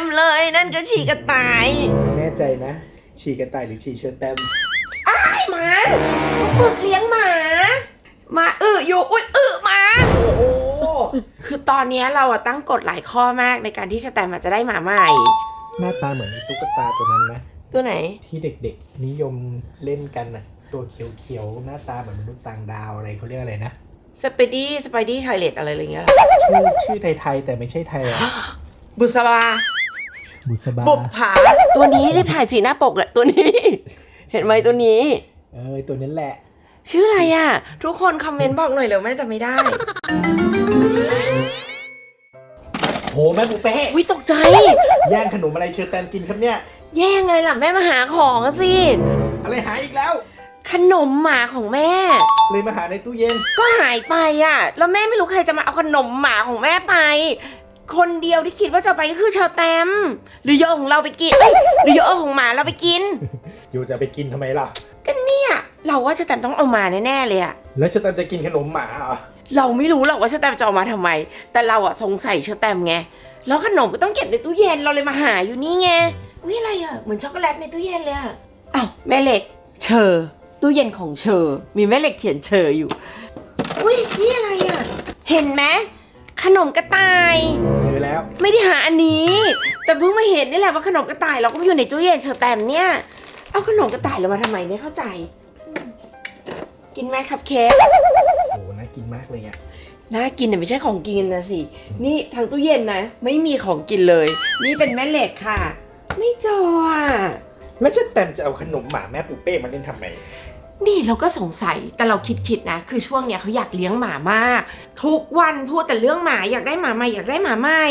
มเลยนั่นก็ฉี่กระต่ายแน่ใจนะ ฉี่กระต่ายหรือฉี่เชิญแต้มไอ้หมาเขาฝึกเลี้ยงหมาหมาอึอยู่อุ้ยอึหมาโอ้โหคือตอนเนี้ยเราอะตั้งกฎหลายข้อมากในการที่สแตมอะจะได้หมาใหม่ หน้าตาเหมือนไอ้ตุ๊กตาตัวนั้นนะ ตัวไหน ที่เด็กๆ นิยมเล่นกันน่ะ ตัวเขียวๆ หน้าตาเหมือนมนุษย์ต่างดาวอะไรเขาเรียกอะไรนะ สไปดี้สไปดี้ไทเลตอะไรอย่างเงี้ยเหรอชื่อชื่อไทยๆแต่ไม่ใช่ไทยอะบุษบา บุษบาบุบผาตัวนี้รีบถ่ายสีหน้าปกอะตัวนี้ เห็นไหมตัวนี้ เออตัวนั้นแหละ ชื่ออะไรอะทุกคนคอมเมนต์บอกหน่อยเร็วแม่จะไม่ได้โหแม่ปูเป้วิตกใจย่างขนมอะไรเชิญแตมกินครับเนี่ย แย่งไงล่ะแม่มาหาของอะสิ อะไรหายอีกแล้ว ขนมหมาของแม่ เลยมาหาในตู้เย็น ก็หายไปอะ แล้วแม่ไม่รู้ใครจะมาเอาขนมหมาของแม่ไป คนเดียวที่คิดว่าจะไปก็คือชาวแตมหรือโยอของเราไปกินเอ้ยหรือโยอของหมาเราไปกินอยู่จะไปกินทำไมล่ะ ก็เนี่ยเราว่าชาวแตมต้องเอามาแน่ๆเลยอะแล้วเชิญแตมจะกินขนมหมาเหรอเราไม่รู้หรอกว่าชาวแตมจะเอามาทำไม แต่เราอะสงสัยชาวแตมไงแล้วขนมก็ต้องเก็บในตู้เย็นเราเลยมาหาอยู่นี่ไงอุ้ยอะไรอะเหมือนช็อกโกแลตในตู้เย็นเลยอะอ้าวแม่เหล็ก เชอตู้เย็นของเชอมีแม่เหล็กเขียนเชออยู่ อุ้ยนี่อะไรอะเห็นไหม ขนมกระต่าย เจอแล้ว ไม่ได้หาอันนี้ แต่เพิ่งมาเห็นนี่แหละว่าขนมกระต่ายเราก็อยู่ในตู้เย็นเชอร์แตมเนี่ย เอาขนมกระต่ายเรามาทำไมไม่เข้าใจอืมกินไหมครับเค้กโอ้น่ากินมากเลยอะน่ากินแต่ไม่ใช่ของกินนะสิ นี่ทางตู้เย็นนะ ไม่มีของกินเลย นี่เป็นแม่เหล็กค่ะ ไม่เจออะ แล้วเชิญแตมจะเอาขนมหมาแม่ปูเป้มาเล่นทำไม นี่เราก็สงสัยแต่เราคิดคิดๆนะ คือช่วงเนี้ยเขาอยากเลี้ยงหมามาก ทุกวันพูดแต่เรื่องหมาอยากได้หมาใหม่อยากได้หมาใหม่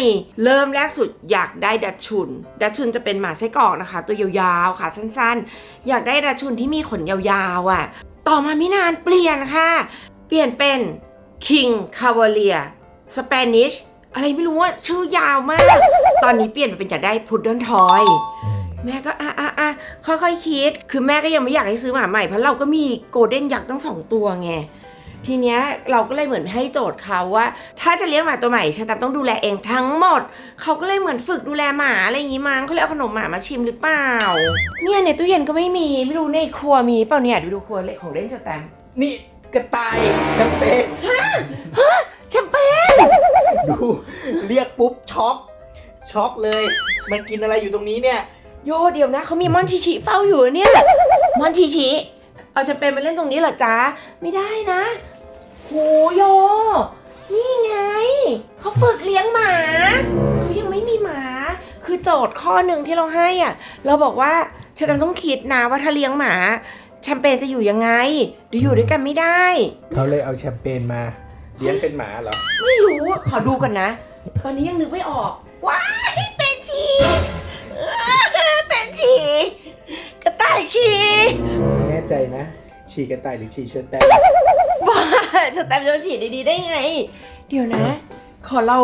เริ่มแรกสุดอยากได้ดัชชุน ดัชชุนจะเป็นหมาไส้กรอกนะคะ ตัวยาวๆขาสั้นๆ อยากได้ดัชชุนที่มีขนยาวๆอะ ต่อมาไม่นานเปลี่ยนค่ะ เปลี่ยนเป็น King Cavalier Spanish อะไรไม่รู้ว่าชื่อยาวมาก ตอนนี้เปลี่ยนมาเป็นอยากได้พุดเดิลทอย แม่ก็อะอะอะค่อยๆคิด คือแม่ก็ยังไม่อยากให้ซื้อหมาใหม่เพราะเราก็มีโกลเด้นยักษ์ตั้งสองตัวไงทีเนี้ยเราก็เลยเหมือนให้โจทย์เขาว่า ถ้าจะเลี้ยงหมาตัวใหม่ชาตามต้องดูแลเองทั้งหมด เขาก็เลยเหมือนฝึกดูแลหมาอะไรอย่างงี้มั้งเขาเลยเอาขนมหมามาชิมหรือเปล่า เนี่ยในตู้เย็นก็ไม่มีไม่รู้ในครัวมีเปล่าเนี่ยดูดูครัวเละของเล่นชาแตมนี่กระต่ายแชมเปญแชมเปญดูเรียกปุ๊บช็อกช็อกเลย มันกินอะไรอยู่ตรงนี้เนี่ย โยเดี๋ยวนะเขามีมอนชิชิเฝ้าอยู่เนี่ยมอนชิชิเอาแชมเปญมาเล่นตรงนี้เหรอจ๊ะไม่ได้นะโหโย นี่ไงเขาฝึกเลี้ยงหมาเขายังไม่มีหมา คือโจทย์ข้อหนึ่งที่เราให้อะ เราบอกว่าฉันต้องคิดนะว่าถ้าเลี้ยงหมาแชมเปญจะอยู่ยังไงหรืออยู่ด้วยกันไม่ได้ เขาเลยเอาแชมเปญมา เลี้ยงเป็นหมาเหรอ ไม่รู้อะขอดูกันนะ ตอนนี้ยังนึกไม่ออก ว้ายเป็นฉี่เป็นฉี่ กระต่ายฉี่แน่ใจนะ ฉี่กระต่ายหรือฉี่เชิญแตมบ้าสแตมป์จะมาฉีดดีๆได้ไง เดี๋ยวนะ ขอเรา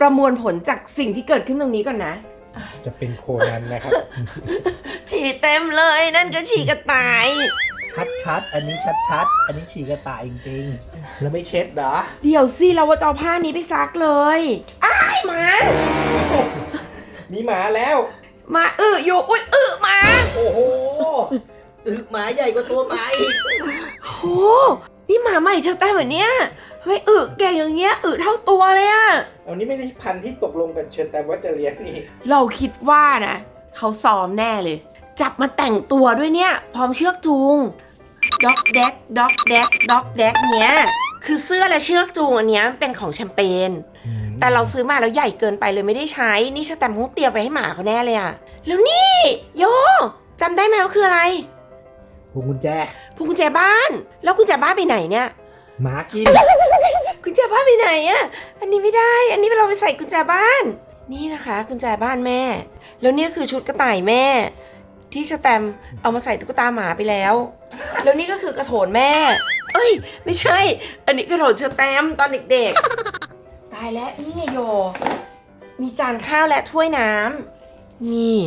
ประมวลผลจากสิ่งที่เกิดขึ้นตรงนี้ก่อนนะ จะเป็นโคนันนะครับ ฉี่เต็มเลยนั่นก็ฉี่กระต่าย ชัดๆอันนี้ชัดๆอันนี้ฉี่กระต่ายจริงๆ แล้วไม่เช็ดเหรอ เดี๋ยวสิเราว่าจะเอาผ้านี้ไปซักเลย อ้ายหมา มีหมาแล้วห มาอึอยู่อุ้ยอึหมาโอ้โหอึหมาใหญ่กว่าตัวหมาอีกโหนี่หมาใหม่เชอแต้มเหมือนเนี้ยทำไมอึแก่อย่างเงี้ยอึเท่าตัวเลยอะเอานี้ไม่ได้พันธุ์ที่ตกลงกับเชิญแตมว่าจะเลี้ยงนี่ เราคิดว่านะเขาซ้อมแน่เลย จับมาแต่งตัวด้วยเนี่ย พร้อมเชือกจูงด็อกแดกด็อกแดกด็อกแดกเนี้ย คือเสื้อและเชือกจูงอันเนี้ยเป็นของแชมเปญ แต่เราซื้อมาแล้วใหญ่เกินไปเลยไม่ได้ใช้ นี่ชาแตมป์คงเตรียมไปให้หมาเขาแน่เลยอะแล้วนี่โยจำได้ไหมว่าคืออะไรพวงกุญแจพวงกุญแจบ้าน แล้วกุญแจบ้านไปไหนเนี่ย หมากิน กุญแจบ้านไปไหนอะอันนี้ไม่ได้ อันนี้เราไปใส่กุญแจบ้าน นี่นะคะกุญแจบ้านแม่ แล้วเนี่ยคือชุดกระต่ายแม่ ที่สแตมป์เอามาใส่ตุ๊กตาหมาไปแล้ว แล้วนี่ก็คือกระโถนแม่ เอ้ย ไม่ใช่ อันนี้กระโถนเชอแตมป์ตอนเด็กๆตายแล้วนี่ไงโย มีจานข้าวและถ้วยน้ำนี่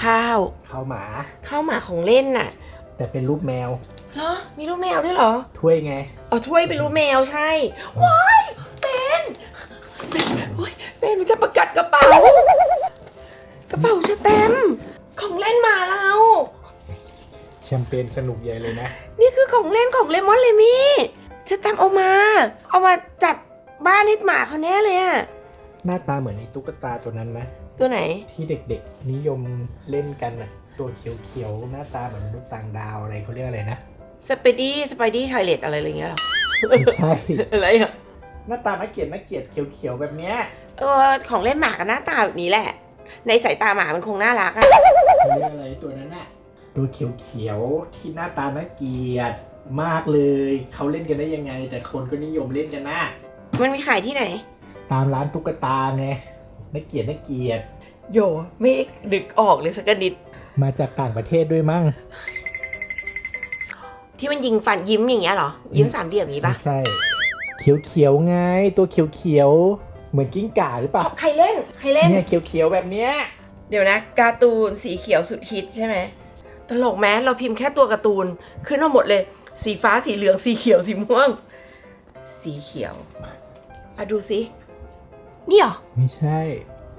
ข้าวข้าวหมา ข้าวหมาของเล่นน่ะแต่เป็นรูปแมว เหรอมีรูปแมวด้วยเหรอถ้วยไง อ๋อถ้วยเป็นรูปแมวใช่ว้ายเป็นเป็โอ้ยเป็นมันจะประกัดกระเป๋า กระเป๋าชะแตมของเล่นหมาเรา แชมเปญสนุกใหญ่เลยนะ นี่คือของเล่นของเลมอนเลมี่ชะแตมเอามา เอามาจัด บ้านให้หมาเขาแน่เลยอะหน้าตาเหมือนไอ้ตุ๊กตาตัวนั้นนะตัวไหน ที่เด็กๆ นิยมเล่นกันน่ะตัวเขียวๆ หน้าตาเหมือนมนุษย์ต่างดาวอะไรเขาเรียกอะไรนะ สไปดี้ สไปดี้ไทเลตอะไรอะไรเงี้ยหรอ ไม่ใช่ อะไรอะหน้าตาน่าเกลียดน่าเกลียดเขียวๆ แบบเนี้ยเออ ของเล่นหมากับหน้าตาแบบนี้แหละ ในสายตาหมามันคงน่ารักอะเขาเรียกอะไรตัวนั้นน่ะตัวเขียวๆ ที่หน้าตาน่าเกลียดมากเลย เขาเล่นกันได้ยังไง แต่คนก็นิยมเล่นกันนะ มันมีขายที่ไหน ตามร้านตุ๊กตาไงน่าเกลียดน่าเกลียดโยไม่ดึกออกเลยสักนิด มาจากต่างประเทศด้วยมั้งที่มันยิงฟันยิ้มอย่างเงี้ยเหรอ ยิ้มสามเหลี่ยมอย่างงี้ไม่ปะใช่เขียวๆไง ตัวเขียวๆเหมือนกิ้งก่าหรือเปล่าใครเล่น ใครเล่น เนี่ยเขียวๆแบบเนี้ยเดี๋ยวนะการ์ตูนสีเขียวสุดฮิตใช่ไหมตลกแม้เราพิมพ์แค่ตัวการ์ตูน ขึ้นมาหมดเลย สีฟ้าสีเหลืองสีเขียวสีม่วง สีเขียวอะดูสินี่เหรอไม่ใช่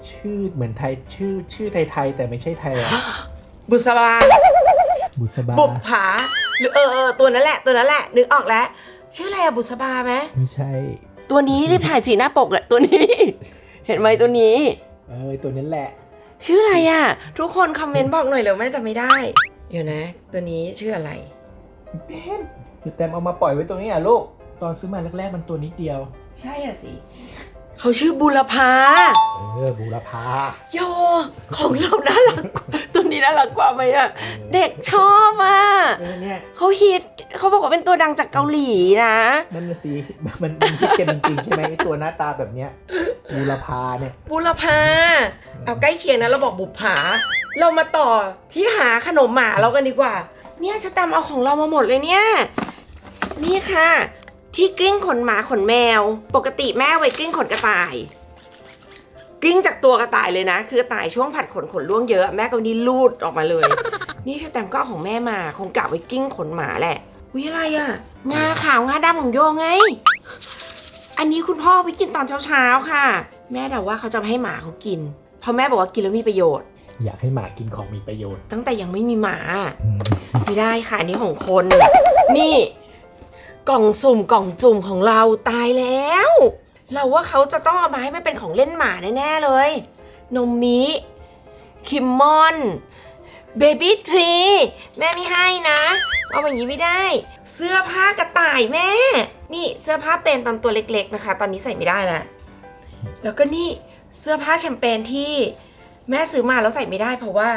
ชื่อเหมือนไทยชื่อชื่อไทยๆแต่ไม่ใช่ไทยอะบุษบาบุษบาบุบผาหรือเออเออตัวนั้นแหละ ตัวนั้นแหละ นึกออกแล้ว ชื่ออะไรอะบุษบาไหมไม่ใช่ ตัวนี้รีบถ่ายสีหน้าปกอะตัวนี้ เห็นไหมตัวนี้ เออตัวนั้นแหละ ชื่ออะไรอะทุกคนคอมเมนต์บอกหน่อยเร็วแม่จำไม่ได้ เดี๋ยวนะ ตัวนี้ชื่ออะไร เป็นคือแตมเอามาปล่อยไว้ตรงนี้อะลูก ตอนซื้อมาแรกๆมันตัวนิดเดียว ใช่อะสิ เขาชื่อบุรพาเออบูรพาโย ของเราน่ารักกว่าตัวนี้น่ารักกว่าไหมอะออเด็กชอบอะเออเนี่ยเขาฮิตเขาบอกว่าเป็นตัวดังจากเกาหลีนะ นั่นน่ะสิมันมันฮิตกันจริงๆใช่ไหมไอ้ตัวหน้าตาแบบเนี้ยบูรพาเนี่ย บุรพาเอาใกล้เคียงนะเราบอกบุปผา เรามาต่อที่หาขนมหมาเรากันดีกว่า เนี่ยชะตามเอาของเรามาหมดเลยเนี่ย นี่ค่ะ ที่กลิ้งขนหมาขนแมว ปกติแม่ไว้กลิ้งขนกระต่าย กลิ้งจากตัวกระต่ายเลยนะ คือกระต่ายช่วงผัดขนขนร่วงเยอะแม่ก็นี่ลูดออกมาเลย นี่ชะแตมก็เอาของแม่มาคงกะไว้กลิ้งขนหมาแหละวิอะไรอะงาขาวงาดำของโยไง อันนี้คุณพ่อไปกินตอนเช้าๆค่ะ แม่เดาว่าเขาจะให้หมาเขากิน เพราะแม่บอกว่ากินแล้วมีประโยชน์ อยากให้หมากินของมีประโยชน์ ตั้งแต่ยังไม่มีหมาอืมไม่ได้ค่ะอันนี้ของคน นี่ กล่องสุ่มกล่องจุ่มของเราตายแล้ว เราว่าเขาจะต้องเอามาให้มันเป็นของเล่นหมาแน่ๆเลย นมมิคิมมอนเบบี้ทรีแม่ไม่ให้นะเอาอย่างนี้ไม่ได้ เสื้อผ้ากระต่ายแม่ นี่เสื้อผ้าเป็นตอนตัวเล็กๆนะคะ ตอนนี้ใส่ไม่ได้แล้วแล้วก็นี่เสื้อผ้าแชมเปญที่แม่ซื้อมาแล้วใส่ไม่ได้ เพราะว่า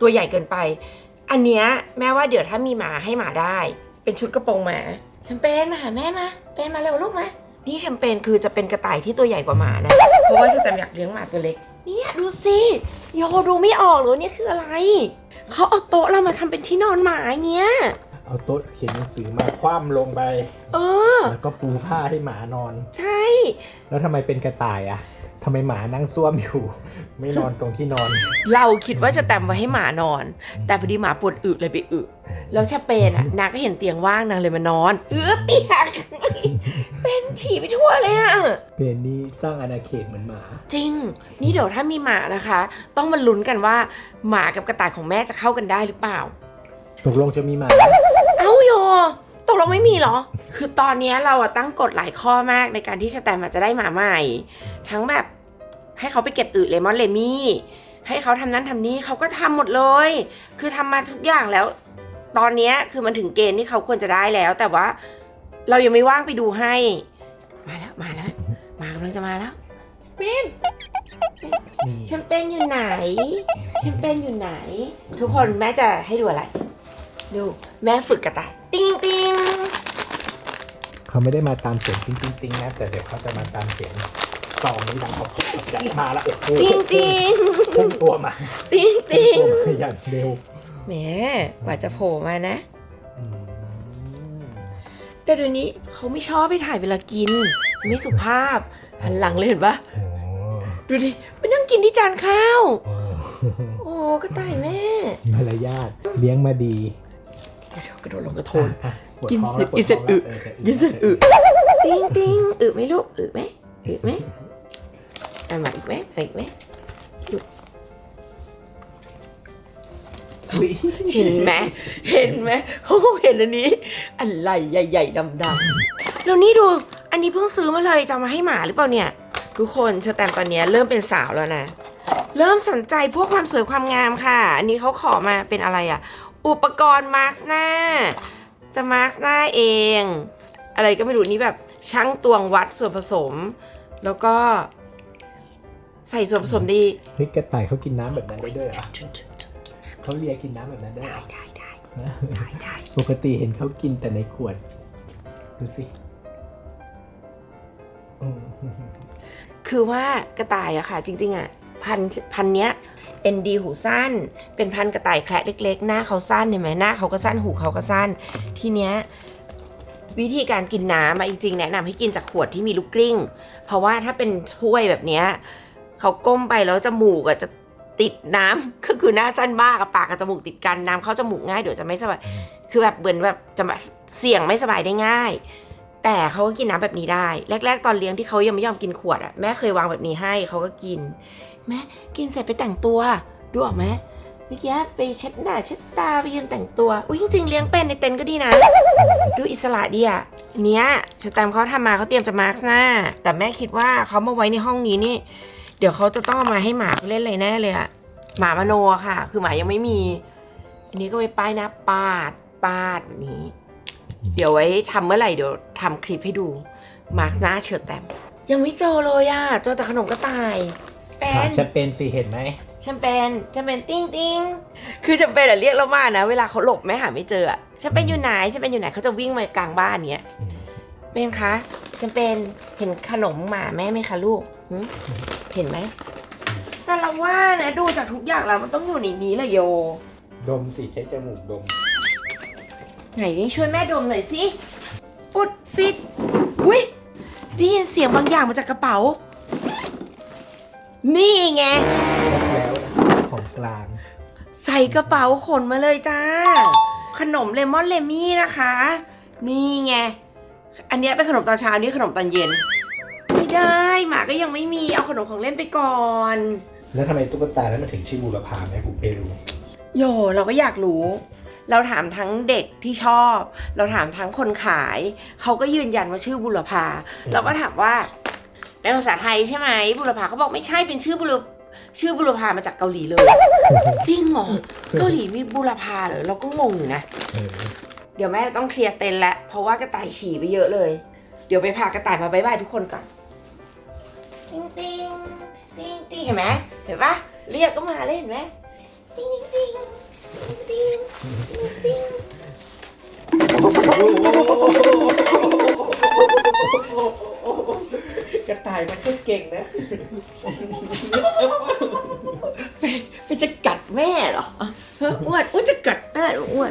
ตัวใหญ่เกินไป อันเนี้ยแม่ว่าเดี๋ยวถ้ามีหมาให้หมาได้ เป็นชุดกระโปรงหมา มเปญมาหาแม่มาเป็นมาเร็วลูกมานี่แชมเปญคือจะเป็นกระต่ายที่ตัวใหญ่กว่าหมานะ เพราะว่าฉันแต่อยากเลี้ยงหมาตัวเล็ก เนี่ยดูสิโยดูไม่ออกเลยว่าเนี่ยคืออะไร เขาเอาโต๊ะเรามาทำเป็นที่นอนหมาอย่างเงี้ย เอาโต๊ะเขียนหนังสือมาคว่ำลงไป เออ แล้วก็ปูผ้าให้หมานอน ใช่ แล้วทำไมเป็นกระต่ายอะ ทำไมหมานั่งซ่วมอยู่ ไม่นอนตรงที่นอน เราคิดว่าจะแต่มไว้ให้หมานอน แต่พอดีหมาปวดอึเลยไปอึแล้วแชมเปญอะนางก็เห็นเตียงว่างนางเลยมานอนเออเปียก เป็นฉี่ไปทั่วเลยอะเป็นนี่สร้างอาณาเขตเหมือนหมา จริง นี่เดี๋ยวถ้ามีหมานะคะ ต้องมาลุ้นกันว่า หมากับกระต่ายของแม่จะเข้ากันได้หรือเปล่า ตกลงจะมีหมา เอ้าโยตกลงไม่มีเหรอ คือตอนเนี้ยเราอะตั้งกฎหลายข้อมากในการที่สแตมอะจะได้หมาใหม่ ทั้งแบบ ให้เขาไปเก็บอึเลมอนเลมี่ให้เขาทำนั้นทำนี้เขาก็ทำหมดเลย คือทำมาทุกอย่างแล้ว ตอนเนี้ยคือมันถึงเกณฑ์ที่เขาควรจะได้แล้ว แต่ว่าเรายังไม่ว่างไปดูให้ มาแล้วมาแล้ว มากำลังจะมาแล้วนี่แชมเปญอยู่ไหนแชมเปญอยู่ไหน ทุกคนแม่จะให้ดูอะไร ดู แม่ฝึกกระต่ายติ้งติ้งเขาไม่ได้มาตามเสียงติ้งติ้งติ้งนะแต่เดี๋ยวเขาจะมาตามเสียง ซองนี้ดังเขาอยากมาแล้วโอ้โหติ้งติ้งพุ่งตัวมาติ้งพุ่งติ้งตัวมาอย่างเร็วแหมกว่าจะโผล่มานะ อืมแต่เดี๋ยวนี้เขาไม่ชอบไปถ่ายเวลากิน ไม่สุภาพหันหลังเลยเห็นปะโอ้ดูดิไปนั่งกินที่จานข้าว โอ้โอ้กระต่ายแม่มารยาทเลี้ยงมาดีเดี๋ยวกระโดดลงกระโถน อะปวดกินท้องเสร็จแล้วปวดกินเสร็จท้งอึแล้วจะกินเสร็จอึ ติ้งติ้งอึไหมลูกอึไหมอึไหม อะมาอีกไหมมาอีกไหมลูกอุ๊ยเห็นไหมเห็นไหมเขาคงเห็นอันนี้ อะไรใหญ่ๆดำๆแล้วนี่ดู อันนี้เพิ่งซื้อมาเลยจะเอามาให้หมาหรือเปล่าเนี่ย ทุกคนเชอแตมตอนเนี้ยเริ่มเป็นสาวแล้วนะ เริ่มสนใจพวกความสวยความงามค่ะ อันนี้เขาขอมาเป็นอะไรอะอุปกรณ์มาร์กหน้า จะมาร์กหน้าเอง อะไรก็ไม่รู้นี่แบบช่างตวงวัดส่วนผสม แล้วก็ ใส่ส่วนผสมดีเฮ้ยกระต่ายเขากินน้ำแบบนั้นได้ด้วยเหรอเขาเลียกินน้ำแบบนั้นได้เหรได้อได้ได้ได้ได้ปกติเห็นเขากินแต่ในขวด ดูสิอืมคือว่ากระต่ายอะค่ะ จริงๆอะพันธุ์พันธุ์เนี้ยเอ็นดีหูสั้น เป็นพันธุ์กระต่ายแคระเล็ก ๆ หน้าเขาสั้นเห็นไหมหน้าเขาก็สั้นหูเขาก็สั้น ทีเนี้ยวิธีการกินน้ำอะจริงๆแนะนำให้กินจากขวดที่มีลูกกลิ้ง เพราะว่าถ้าเป็นถ้วยแบบเนี้ย เขาก้มไปแล้วจมูกอะจะติดน้ำก็คือหน้าสั้นมากกับปากกับจมูกติดกันน้ำเข้าจมูกง่ายเดี๋ยวจะไม่สบาย คือแบบเหมือนแบบจะแบบเสี่ยงไม่สบายได้ง่าย แต่เขาก็กินน้ำแบบนี้ได้ แรก ๆ ตอนเลี้ยงที่เขายังไม่ยอมกินขวดอะแม่เคยวางแบบนี้ให้เขาก็กิน แม่กินเสร็จไปแต่งตัวดูออกไหมเมื่อกี้ไปเช็ดหน้าเช็ดตาไปยืนแต่งตัวอุ้ยจริงๆเลี้ยงเป็นในเต็นท์ก็ดีนะ ดูอิสระดีอะอันเนี้ยสแตมป์เขาทำมาเขาเตรียมจะมาร์กหน้า แต่แม่คิดว่าเขามาไว้ในห้องนี้นี่ เดี๋ยวเขาจะต้องเอามาให้หมาเขาเล่นอะไรแน่เลยอะหมามโนอะค่ะ คือหมายังไม่มี อันนี้ก็ไว้ป้ายหน้าปาดปาดแบบนี้ เดี๋ยวไว้ทำเมื่อไหร่เดี๋ยวทำคลิปให้ดู มาร์กหน้าเฉิดแต้มยังไม่เจอเลยอะเจอแต่ขนมกระต่ายแป้ถามนแชมเปญสิเห็นไหมแชมเปญแชมเปญติ้งติ้งคือแชมเปญอะเรียกเรามานะเวลาเขาหลบแม่หาไม่เจออะแชมเปญอยู่ไหนแชมเปญอยู่ไหนเขาจะวิ่งมากลางบ้านเนี้ยอืมเป็นคะแชมเปญเห็นขนมหมาแม่ไหมคะลูก หึเห็นไหมแต่เราว่านะดูจากทุกอย่างแล้วมันต้องอยู่ในนี้แหละโย ดมสิใช้จมูกดม ไหนนี่ช่วยแม่ดมหน่อยสิฟุดฟิตอุ้ยได้ยินเสียงบางอย่างมาจากกระเป๋า นี่ไง แล้วนะครับของกลาง ใส่กระเป๋าขนมาเลยจ้า ขนมเลมอนเลมี่นะคะ นี่ไง อันเนี้ยเป็นขนมตอนเช้าอันนี้ขนมตอนเย็นไม่ได้ หมาก็ยังไม่มีเอาขนมของเล่นไปก่อนแล้วทำไมตุ๊กตานั้นมันถึงชื่อบูรพาแม่กูเพรู้โยเราก็อยากรู้ เราถามทั้งเด็กที่ชอบ เราถามทั้งคนขาย เขาก็ยืนยันว่าชื่อบุรพาเราก็ถามว่าเป็นภาษาไทยใช่ไหมบุรพาเขาบอกไม่ใช่เป็นชื่อบุรชื่อบุรพามาจากเกาหลีเลย จริงเหรอเกาหลีมีบุรพาเหรอเราก็งงอยู่นะเออเดี๋ยวแม่ต้องเคลียร์เต็นท์แล้วเพราะว่ากระต่ายฉี่ไปเยอะเลย เดี๋ยวไปพากระต่ายมาบายบายทุกคนก่อน ติ้งติ้งติ้งติ้งเห็นไหมเห็นปะเรียกก็มาเลยเห็นไหมติ้งติ้งติ้งติ้งติ้งกระต่ายมันก็เก่งนะเป็นจะกัดแม่เหรออ้วนอ้วนจะกัดแม่หรออ้วน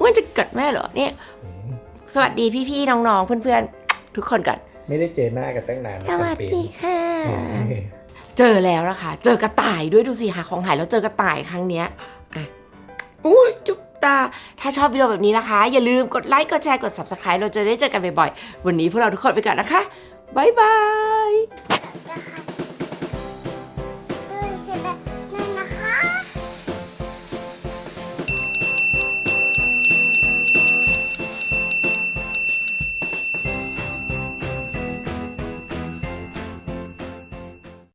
อ้วนจะกัดแม่เหรอเนี่ย สวัสดีพี่ๆน้องๆเพื่อนๆทุกคนก่อน ไม่ได้เจอหน้ากันตั้งนานนะสวัสแคมเปญดีค่ะเออเจอแล้วนะคะ เจอกระต่ายด้วยดูสิหาของหายแล้วเจอกระต่ายครั้งเนี้ยอะอุ้ยจุ๊บตา ถ้าชอบวิดีโอแบบนี้นะคะ อย่าลืมกดไลค์ กดแชร์ กด subscribe เราจะได้เจอกันบ่อยๆ วันนี้พวกเราทุกคนไปก่อนนะคะ บ๊ายบาย